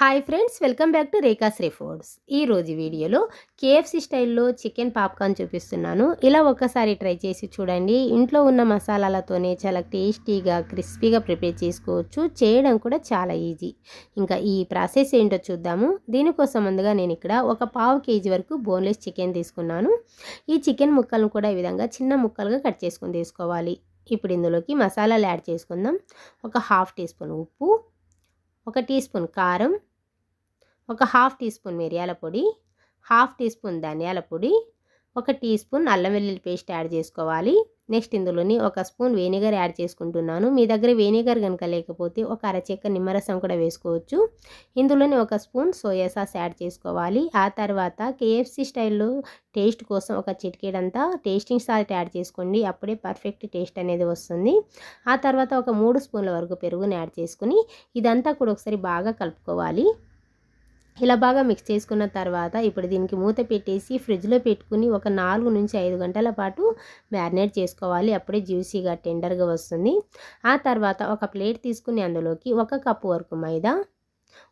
Hi friends welcome back to Rekhasri foods ఈ రోజు వీడియోలో కేఎఫ్సీ స్టైల్లో చికెన్ పాప్కార్న్ చూపిస్తున్నాను. ఇలా ఒక్కసారి ట్రై చేసి చూడండి. ఇంట్లో ఉన్న మసాలాలతోనే చాలా టేస్టీగా క్రిస్పీగా ప్రిపేర్ చేసుకోవచ్చు. చేయడం కూడా చాలా ఈజీ. ఇంకా ఈ ప్రాసెస్ ఏంటో చూద్దాము. దీనికోసం ముందుగా నేను ఇక్కడ ఒక పావు కేజీ వరకు బోన్లెస్ చికెన్ తీసుకున్నాను. ఈ చికెన్ ముక్కలను కూడా ఈ విధంగా చిన్న ముక్కలుగా కట్ చేసుకొని తీసుకోవాలి. ఇప్పుడు ఇందులోకి మసాలాలు యాడ్ చేసుకుందాం. ఒక హాఫ్ టీ స్పూన్ ఉప్పు ఒక టీ స్పూన్ కారం ఒక హాఫ్ టీ స్పూన్ మిరియాల పొడి హాఫ్ టీ స్పూన్ ధనియాల పొడి ఒక టీ స్పూన్ అల్లం వెల్లుల్లి పేస్ట్ యాడ్ చేసుకోవాలి. నెక్స్ట్ ఇందులోని ఒక స్పూన్ వెనిగర్ యాడ్ చేసుకుంటున్నాను. మీ దగ్గర వెనిగర్ కనుక లేకపోతే ఒక అరచెక్క నిమ్మరసం కూడా వేసుకోవచ్చు. ఇందులోని ఒక స్పూన్ సోయా సాస్ యాడ్ చేసుకోవాలి. ఆ తర్వాత కేఎఫ్సి స్టైల్లో టేస్ట్ కోసం ఒక చిటికేడంతా టేస్టింగ్ సాల్ట్ యాడ్ చేసుకోండి. అప్పుడే పర్ఫెక్ట్ టేస్ట్ అనేది వస్తుంది. ఆ తర్వాత ఒక మూడు స్పూన్ల వరకు పెరుగుని యాడ్ చేసుకుని ఇదంతా కూడా ఒకసారి బాగా కలుపుకోవాలి. ఇలా బాగా మిక్స్ చేసుకున్న తర్వాత ఇప్పుడు దీనికి మూత పెట్టేసి ఫ్రిడ్జ్లో పెట్టుకుని ఒక నాలుగు నుంచి ఐదు గంటల పాటు మ్యారినేట్ చేసుకోవాలి. అప్పుడే జ్యూసీగా టెండర్గా వస్తుంది. ఆ తర్వాత ఒక ప్లేట్ తీసుకుని అందులోకి ఒక కప్పు వరకు మైదా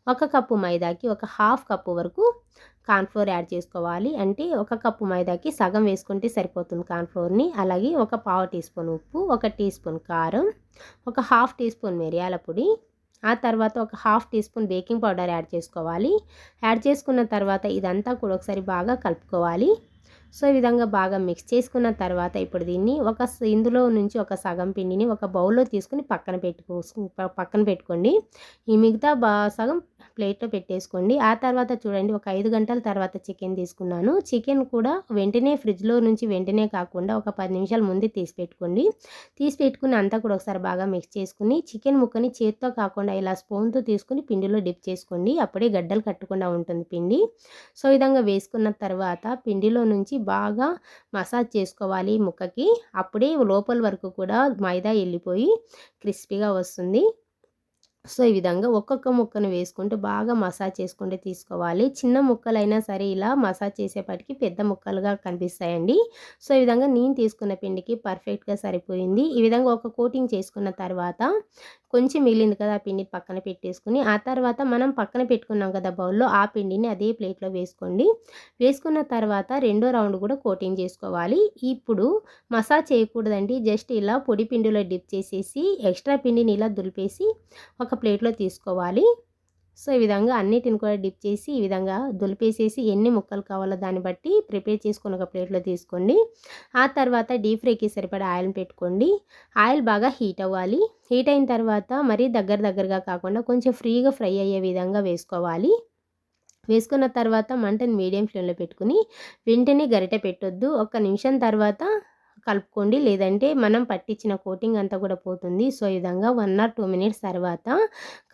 ఒక కప్పు మైదాకి ఒక హాఫ్ కప్పు వరకు కార్న్ఫ్లోర్ యాడ్ చేసుకోవాలి. అంటే ఒక కప్పు మైదాకి సగం వేసుకుంటే సరిపోతుంది కార్న్ఫ్లోర్ని అలాగే ఒక పావు టీ స్పూన్ ఉప్పు ఒక టీ స్పూన్ కారం ఒక హాఫ్ టీ స్పూన్ మిరియాల పొడి ఆ తర్వాత ఒక half teaspoon baking powder add చేసుకోవాలి. యాడ్ చేసుకున్న తర్వాత ఇదంతా కూడా ఒకసారి బాగా కలుపుకోవాలి. సో ఈ విధంగా బాగా మిక్స్ చేసుకున్న తర్వాత ఇప్పుడు దీన్ని ఒక ఇందులో నుంచి ఒక సగం పిండిని ఒక బౌల్లో తీసుకుని పక్కన పెట్టుకో పక్కన పెట్టుకోండి. ఈ మిగతా సగం ప్లేట్లో పెట్టేసుకోండి. ఆ తర్వాత చూడండి ఒక ఐదు గంటల తర్వాత చికెన్ తీసుకున్నాను. చికెన్ కూడా వెంటనే ఫ్రిడ్జ్లో నుంచి వెంటనే కాకుండా ఒక పది నిమిషాల ముందే తీసి పెట్టుకోండి. తీసి పెట్టుకుని అంతా కూడా ఒకసారి బాగా మిక్స్ చేసుకుని చికెన్ ముక్కని చేత్తో కాకుండా ఇలా స్పూన్తో తీసుకుని పిండిలో డిప్ చేసుకోండి. అప్పుడే గడ్డలు కట్టకుండా ఉంటుంది పిండి. సో విధంగా వేసుకున్న తర్వాత పిండిలో నుంచి బాగా మసాజ్ చేసుకోవాలి ముక్కకి. అప్పుడే లోపల వరకు కూడా మైదా వెళ్ళిపోయి క్రిస్పీగా వస్తుంది. సో ఈ విధంగా ఒక్కొక్క ముక్కను వేసుకుంటూ బాగా మసాజ్ చేసుకుంటూ తీసుకోవాలి. చిన్న ముక్కలైనా సరే ఇలా మసాజ్ చేసేపటికి పెద్ద ముక్కలుగా కనిపిస్తాయండి. సో ఈ విధంగా నేను తీసుకున్న పిండికి పర్ఫెక్ట్గా సరిపోయింది. ఈ విధంగా ఒక కోటింగ్ చేసుకున్న తర్వాత కొంచెం మిగిలింది కదా ఆ పిండి పక్కన పెట్టేసుకుని ఆ తర్వాత మనం పక్కన పెట్టుకున్నాం కదా బౌల్లో ఆ పిండిని అదే ప్లేట్లో వేసుకోండి. వేసుకున్న తర్వాత రెండో రౌండ్ కూడా కోటింగ్ చేసుకోవాలి. ఇప్పుడు మసాజ్ చేయకూడదండి. జస్ట్ ఇలా పొడి పిండిలో డిప్ చేసేసి ఎక్స్ట్రా పిండిని ఇలా దులిపేసి ఒక ప్లేట్లో తీసుకోవాలి. సో ఈ విధంగా అన్నిటిని కూడా డిప్ చేసి ఈ విధంగా దులిపేసేసి ఎన్ని ముక్కలు కావాలో దాన్ని బట్టి ప్రిపేర్ చేసుకుని ఒక ప్లేట్లో తీసుకోండి. ఆ తర్వాత డీప్ ఫ్రైకి సరిపడా ఆయిల్ పెట్టుకోండి. ఆయిల్ బాగా హీట్ అవ్వాలి. హీట్ అయిన తర్వాత మరీ దగ్గర దగ్గరగా కాకుండా కొంచెం ఫ్రీగా ఫ్రై అయ్యే విధంగా వేసుకోవాలి. వేసుకున్న తర్వాత మంటను మీడియం ఫ్లేమ్లో పెట్టుకుని వెంటనే గరిటె పెట్టొద్దు. ఒక్క నిమిషం తర్వాత కలుపుకోండి. లేదంటే మనం పట్టించిన కోటింగ్ అంతా కూడా పోతుంది. సో ఈ విధంగా వన్ ఆర్ టూ మినిట్స్ తర్వాత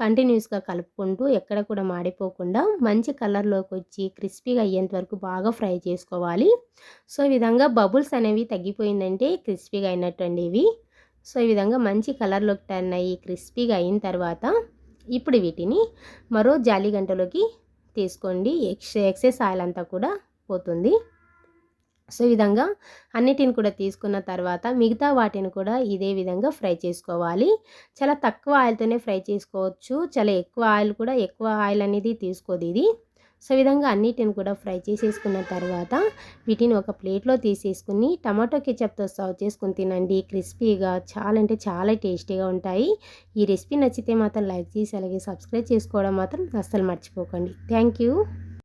కంటిన్యూస్గా కలుపుకుంటూ ఎక్కడ కూడా మాడిపోకుండా మంచి కలర్లోకి వచ్చి క్రిస్పీగా అయ్యేంత వరకు బాగా ఫ్రై చేసుకోవాలి. సో ఈ విధంగా బబుల్స్ అనేవి తగ్గిపోయిందంటే క్రిస్పీగా అయినట్టు అండి ఇవి. సో ఈ విధంగా మంచి కలర్లోకి టర్న్ అయ్యి క్రిస్పీగా అయిన తర్వాత ఇప్పుడు వీటిని మరో జాలి గంటలోకి తీసుకోండి. ఎక్స్ ఎక్సెస్ ఆయిల్ అంతా కూడా పోతుంది. సో ఈ విధంగా అన్నిటిని కూడా తీసుకున్న తర్వాత మిగతా వాటిని కూడా ఇదే విధంగా ఫ్రై చేసుకోవాలి. చాలా తక్కువ ఆయిల్తోనే ఫ్రై చేసుకోవచ్చు. చాలా ఎక్కువ ఆయిల్ కూడా ఎక్కువ ఆయిల్ అనేది తీసుకోదు ఇది. సో విధంగా అన్నిటిని కూడా ఫ్రై చేసేసుకున్న తర్వాత వీటిని ఒక ప్లేట్లో తీసేసుకుని టమాటో కెచప్తో సర్వ్ చేసుకుని తినండి. క్రిస్పీగా చాలా అంటే చాలా టేస్టీగా ఉంటాయి. ఈ రెసిపీ నచ్చితే మాత్రం లైక్ చేసి అలాగే సబ్స్క్రైబ్ చేసుకోవడం మాత్రం అస్సలు మర్చిపోకండి. Thank you.